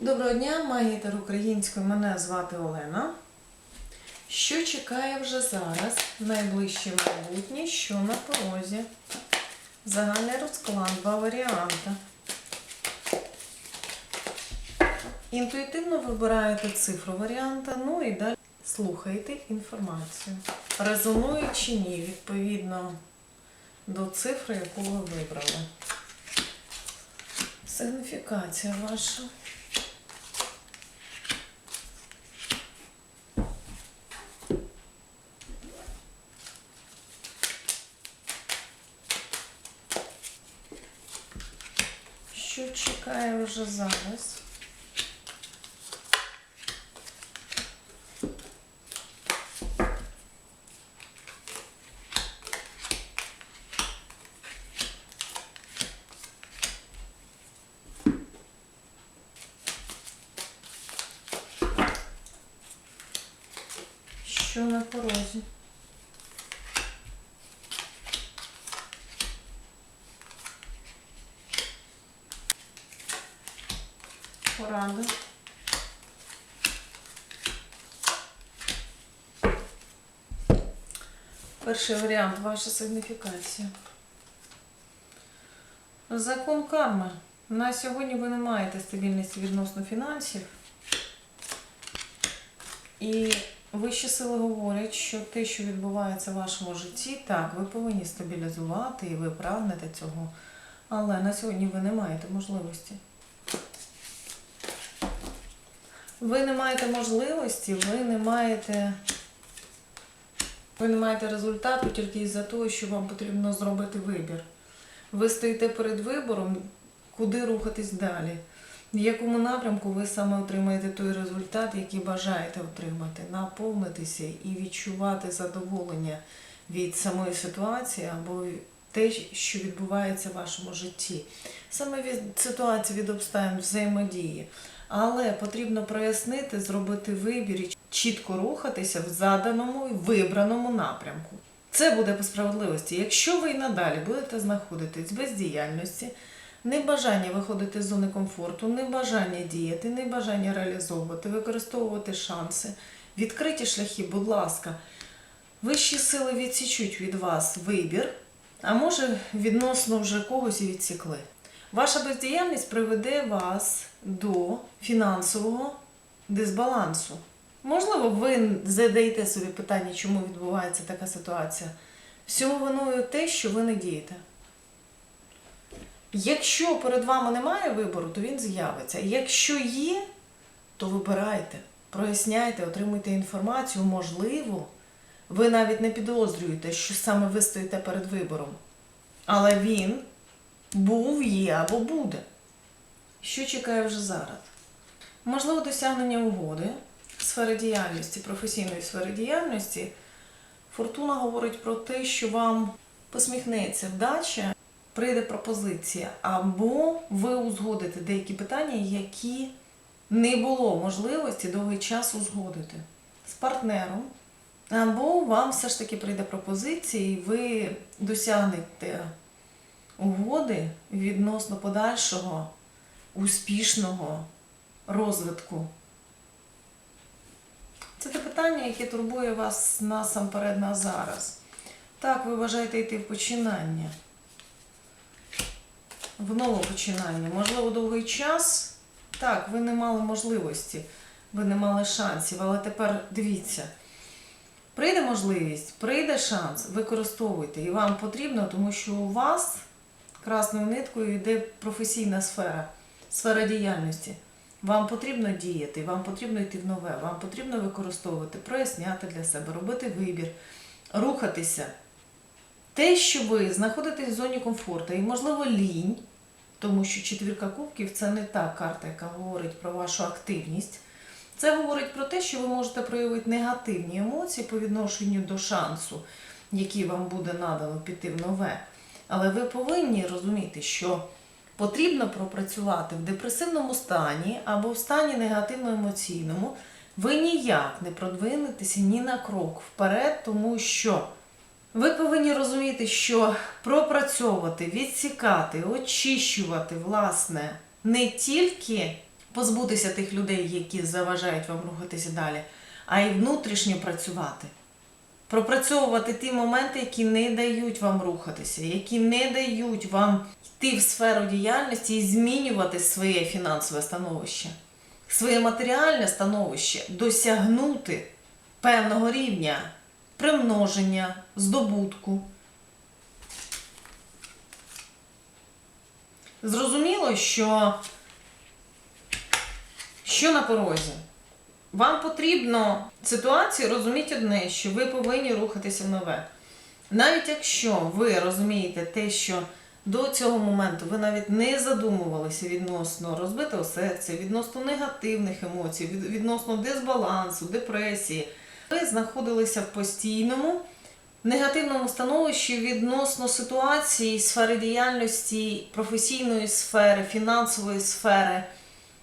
Доброго дня, магітер українською. Мене звати Олена. Що чекає вже зараз, найближче майбутнє, що на порозі? Загальний розклад, два варіанти. Інтуїтивно вибираєте цифру варіанта, ну і далі слухайте інформацію. Резонує чи ні, відповідно до цифри, яку ви вибрали. Сигніфікація ваша. Що чекає вже зараз? Що на порозі? Порада. Перший варіант ваша сигніфікація. Закон карми. На сьогодні ви не маєте стабільності відносно фінансів. І вищі сили говорять, що те, що відбувається в вашому житті, так, ви повинні стабілізувати і ви прагнете цього. Але на сьогодні ви не маєте можливості. Ви не маєте можливості, ви не маєте. Ви не маєте результату тільки із-за того, що вам потрібно зробити вибір. Ви стоїте перед вибором, куди рухатись далі, в якому напрямку ви саме отримаєте той результат, який бажаєте отримати, наповнитися і відчувати задоволення від самої ситуації або те, що відбувається в вашому житті. Саме від ситуації, від обставин взаємодії. Але потрібно прояснити, зробити вибір і чітко рухатися в заданому вибраному напрямку. Це буде по справедливості. Якщо ви і надалі будете знаходитись в бездіяльності, небажання виходити з зони комфорту, небажання діяти, небажання реалізовувати, використовувати шанси, відкриті шляхи, будь ласка, вищі сили відсічуть від вас вибір, а може відносно вже когось і відсікли. Ваша бездіяльність приведе вас до фінансового дисбалансу. Можливо, ви задаєте собі питання, чому відбувається така ситуація. Всьому виною те, що ви не дієте. Якщо перед вами немає вибору, то він з'явиться. Якщо є, то вибирайте, проясняйте, отримуйте інформацію. Можливо, ви навіть не підозрюєте, що саме ви стоїте перед вибором. Але він був, є або буде. Що чекає вже зараз? Можливо, досягнення угоди сфери діяльності, професійної сфери діяльності. Фортуна говорить про те, що вам посміхнеться вдача, прийде пропозиція, або ви узгодите деякі питання, які не було можливості довгий час узгодити з партнером. Або вам все ж таки прийде пропозиція, і ви досягнете угоди відносно подальшого успішного розвитку. Це те питання, яке турбує вас насамперед на зараз. Так, ви бажаєте йти в починання, в нове починання. Можливо, довгий час. Так, ви не мали можливості, ви не мали шансів, але тепер дивіться. Прийде можливість, прийде шанс, використовуйте. І вам потрібно, тому що у вас красною ниткою йде професійна сфера, сфера діяльності. Вам потрібно діяти, вам потрібно йти в нове, вам потрібно використовувати, проясняти для себе, робити вибір, рухатися. Те, що ви знаходитесь в зоні комфорту і, можливо, лінь, тому що четвірка кубків це не та карта, яка говорить про вашу активність. Це говорить про те, що ви можете проявити негативні емоції по відношенню до шансу, який вам буде надано піти в нове. Але ви повинні розуміти, що потрібно пропрацювати в депресивному стані або в стані негативно-емоційному, ви ніяк не продвинетеся ні на крок вперед, тому що ви повинні розуміти, що пропрацьовувати, відсікати, очищувати, власне, не тільки позбутися тих людей, які заважають вам рухатися далі, а й внутрішньо працювати. Пропрацьовувати ті моменти, які не дають вам рухатися, які не дають вам йти в сферу діяльності і змінювати своє фінансове становище, своє матеріальне становище, досягнути певного рівня примноження, здобутку. Зрозуміло, що, що на порозі. Вам потрібно ситуацію розуміти одне, що ви повинні рухатися в нове. Навіть якщо ви розумієте те, що до цього моменту ви навіть не задумувалися відносно розбитого серця, відносно негативних емоцій, відносно дисбалансу, депресії, ви знаходилися в постійному негативному становищі відносно ситуації, сфери діяльності, професійної сфери, фінансової сфери.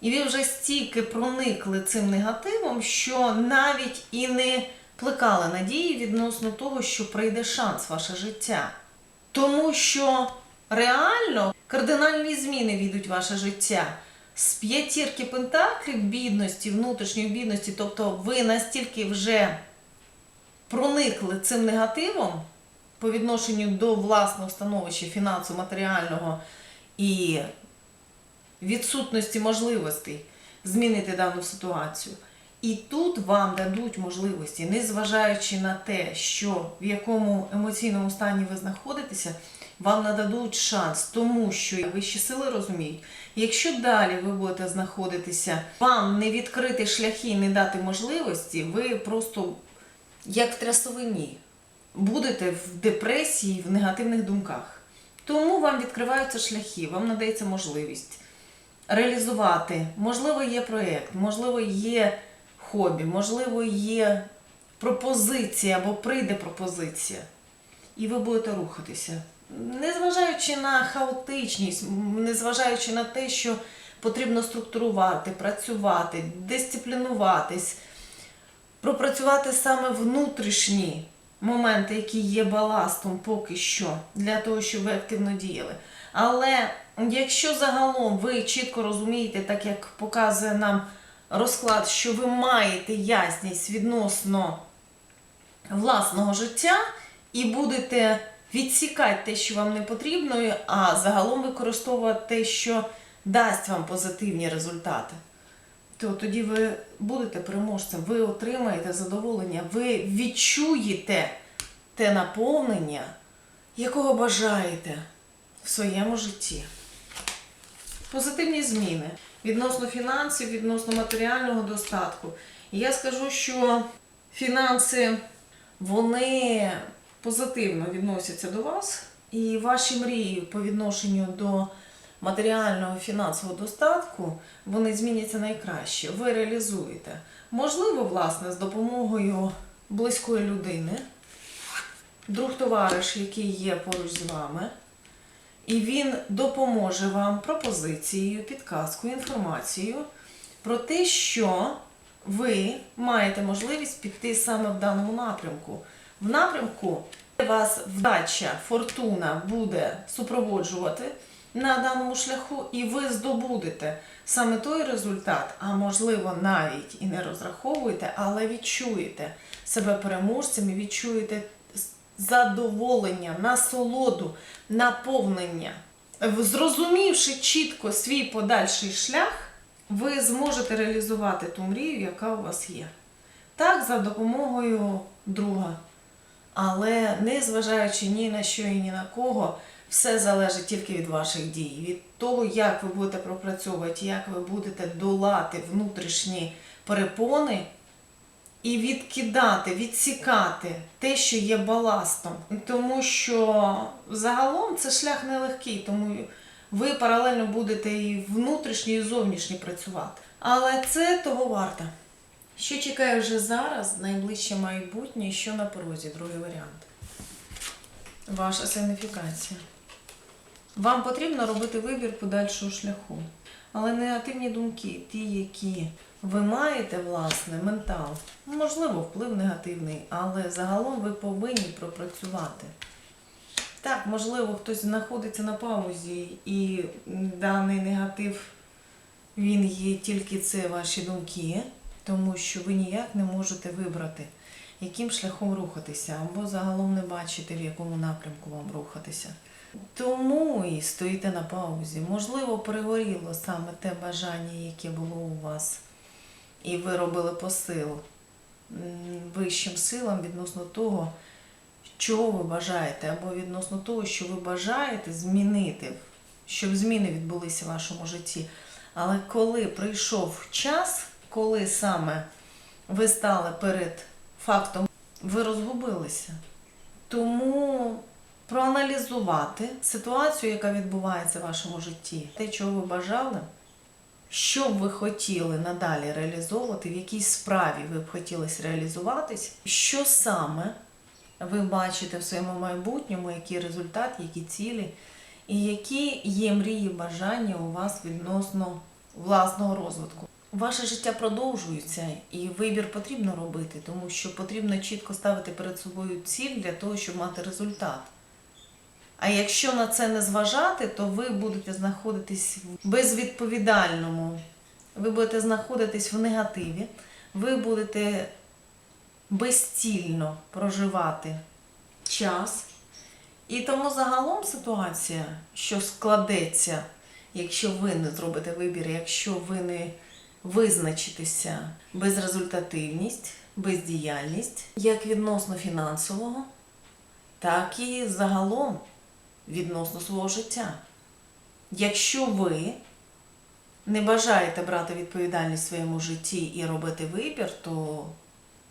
І ви вже стільки проникли цим негативом, що навіть і не плекали надії відносно того, що прийде шанс в ваше життя. Тому що реально кардинальні зміни війдуть в ваше життя. З п'ятірки пентаклів бідності, внутрішньої бідності, тобто ви настільки вже проникли цим негативом по відношенню до власного становища фінансово матеріального і відсутності можливостей змінити дану ситуацію. І тут вам дадуть можливості, незважаючи на те, що в якому емоційному стані ви знаходитеся, вам нададуть шанс, тому що вищі сили розуміють, якщо далі ви будете знаходитися, вам не відкрити шляхи і не дати можливості, ви просто як в трясовині будете в депресії, в негативних думках. Тому вам відкриваються шляхи, вам надається можливість реалізувати. Можливо, є проєкт, можливо, є хобі, можливо, є пропозиція або прийде пропозиція. І ви будете рухатися. Незважаючи на хаотичність, незважаючи на те, що потрібно структурувати, працювати, дисциплінуватись, пропрацювати саме внутрішні моменти, які є баластом поки що, для того, щоб ви активно діяли. Але якщо загалом ви чітко розумієте, так як показує нам розклад, що ви маєте ясність відносно власного життя і будете відсікати те, що вам не потрібно, а загалом використовувати те, що дасть вам позитивні результати, то тоді ви будете переможцем, ви отримаєте задоволення, ви відчуєте те наповнення, якого бажаєте в своєму житті. Позитивні зміни відносно фінансів, відносно матеріального достатку. І я скажу, що фінанси вони позитивно відносяться до вас, і ваші мрії по відношенню до матеріального фінансового достатку вони зміняться найкраще. Ви реалізуєте. Можливо, власне, з допомогою близької людини, друг товариш, який є поруч з вами. І він допоможе вам пропозицією, підказкою, інформацією про те, що ви маєте можливість піти саме в даному напрямку. В напрямку, де вас вдача, фортуна буде супроводжувати на даному шляху, і ви здобудете саме той результат, а можливо навіть і не розраховуєте, але відчуєте себе переможцем і відчуєте задоволення, насолоду, наповнення. Зрозумівши чітко свій подальший шлях, ви зможете реалізувати ту мрію, яка у вас є. Так, за допомогою друга. Але не зважаючи ні на що і ні на кого, все залежить тільки від ваших дій, від того, як ви будете пропрацьовувати, як ви будете долати внутрішні перепони і відкидати, відсікати те, що є баластом. Тому що загалом це шлях нелегкий, тому ви паралельно будете і внутрішньо, і зовнішньо працювати. Але це того варто. Що чекає вже зараз, найближче майбутнє, що на порозі, другий варіант. Ваша сигніфікація. Вам потрібно робити вибір подальшого шляху. Але негативні думки, ті, які ви маєте, власне, ментал, можливо, вплив негативний, але загалом ви повинні пропрацювати. Так, можливо, хтось знаходиться на паузі, і даний негатив Він є тільки це ваші думки, тому що ви ніяк не можете вибрати, яким шляхом рухатися, або загалом не бачите, в якому напрямку вам рухатися. Тому і стоїте на паузі. Можливо, перегоріло саме те бажання, яке було у вас, і ви робили посил вищим силам відносно того, чого ви бажаєте, або відносно того, що ви бажаєте змінити, щоб зміни відбулися в вашому житті. Але коли прийшов час, коли саме ви стали перед фактом, ви розгубилися. Тому проаналізувати ситуацію, яка відбувається в вашому житті, те, чого ви бажали, що б ви хотіли надалі реалізовувати, в якій справі ви б хотілося реалізуватись, що саме ви бачите в своєму майбутньому, який результат, які цілі, і які є мрії, бажання у вас відносно власного розвитку. Ваше життя продовжується, і вибір потрібно робити, тому що потрібно чітко ставити перед собою ціль для того, щоб мати результат. А якщо на це не зважати, то ви будете знаходитись в безвідповідальному, ви будете знаходитись в негативі, ви будете безцільно проживати час. І тому загалом ситуація, що складеться, якщо ви не зробите вибір, якщо ви не визначитеся безрезультативність, бездіяльність, як відносно фінансового, так і загалом відносно свого життя. Якщо ви не бажаєте брати відповідальність в своєму житті і робити вибір, то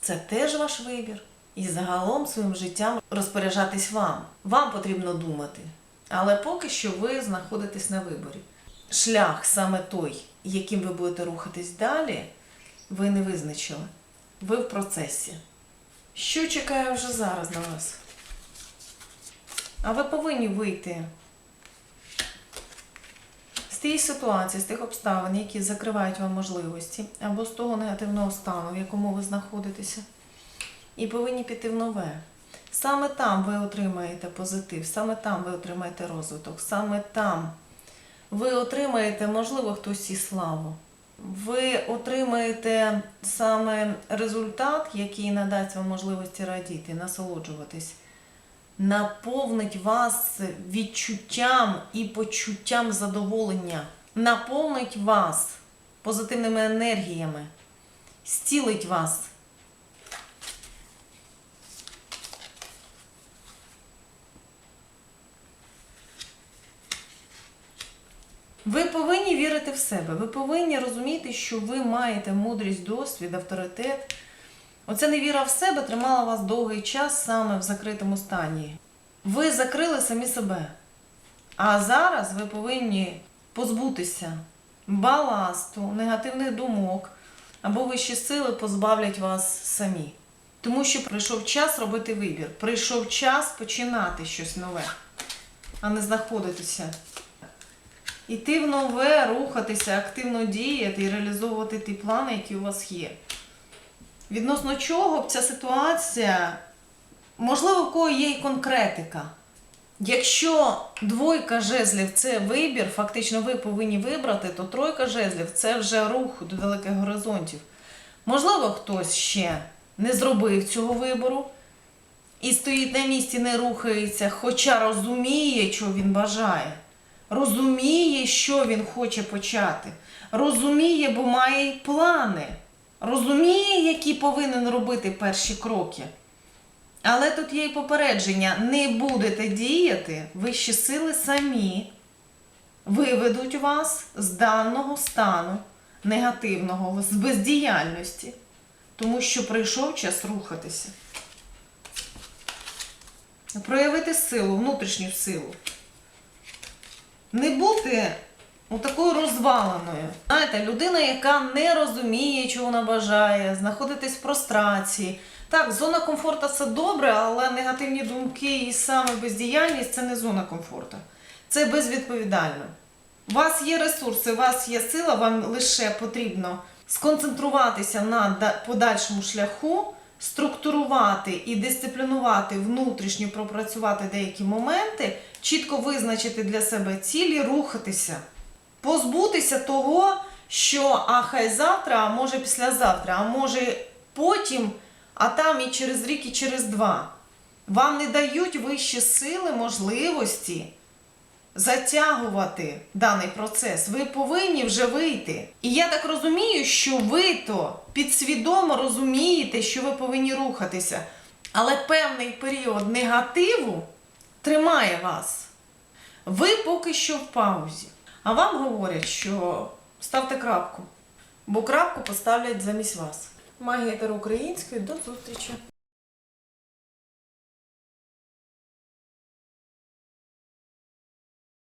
це теж ваш вибір. І загалом своїм життям розпоряджатись вам. Вам потрібно думати. Але поки що ви знаходитесь на виборі. Шлях саме той, яким ви будете рухатись далі, ви не визначили. Ви в процесі. Що чекає вже зараз на вас? А ви повинні вийти з тієї ситуації, з тих обставин, які закривають вам можливості, або з того негативного стану, в якому ви знаходитеся, і повинні піти в нове. Саме там ви отримаєте позитив, саме там ви отримаєте розвиток, саме там ви отримаєте, можливо, хтось і славу. Ви отримаєте саме результат, який надасть вам можливості радіти, насолоджуватись наповнить вас відчуттям і почуттям задоволення, наповнить вас позитивними енергіями, зцілить вас. Ви повинні вірити в себе, ви повинні розуміти, що ви маєте мудрість, досвід, авторитет. Оця невіра в себе тримала вас довгий час саме в закритому стані. Ви закрили самі себе. А зараз ви повинні позбутися баласту, негативних думок, або вищі сили позбавлять вас самі. Тому що прийшов час робити вибір. Прийшов час починати щось нове, а не знаходитися. Іти в нове, рухатися, активно діяти і реалізовувати ті плани, які у вас є. Відносно чого б ця ситуація, можливо, в кого є і конкретика. Якщо двойка жезлів це вибір, фактично ви повинні вибрати, то тройка жезлів це вже рух до далеких горизонтів. Можливо, хтось ще не зробив цього вибору і стоїть на місці, не рухається, хоча розуміє, що він бажає. Розуміє, що він хоче почати. Розуміє, бо має плани. Розуміє, які повинен робити перші кроки. Але тут є і попередження: не будете діяти, вищі сили самі виведуть вас з даного стану негативного, з бездіяльності, тому що прийшов час рухатися. Проявити силу, внутрішню силу. Не бути такою розваленою. Знаєте, людина, яка не розуміє, чого вона бажає, знаходитись в прострації. Так, зона комфорту це добре, але негативні думки і саме бездіяльність це не зона комфорту. Це безвідповідально. У вас є ресурси, у вас є сила, вам лише потрібно сконцентруватися на подальшому шляху, структурувати і дисциплінувати внутрішньо пропрацювати деякі моменти, чітко визначити для себе цілі, рухатися, позбутися того, що а хай завтра, а може післязавтра, а може потім, а там і через рік, і через два. Вам не дають вищі сили можливості затягувати даний процес. Ви повинні вже вийти. І я так розумію, що ви то підсвідомо розумієте, що ви повинні рухатися. Але певний період негативу тримає вас. Ви поки що в паузі. А вам говорять, що ставте крапку, бо крапку поставлять замість вас. Магія Таро української, до зустрічі!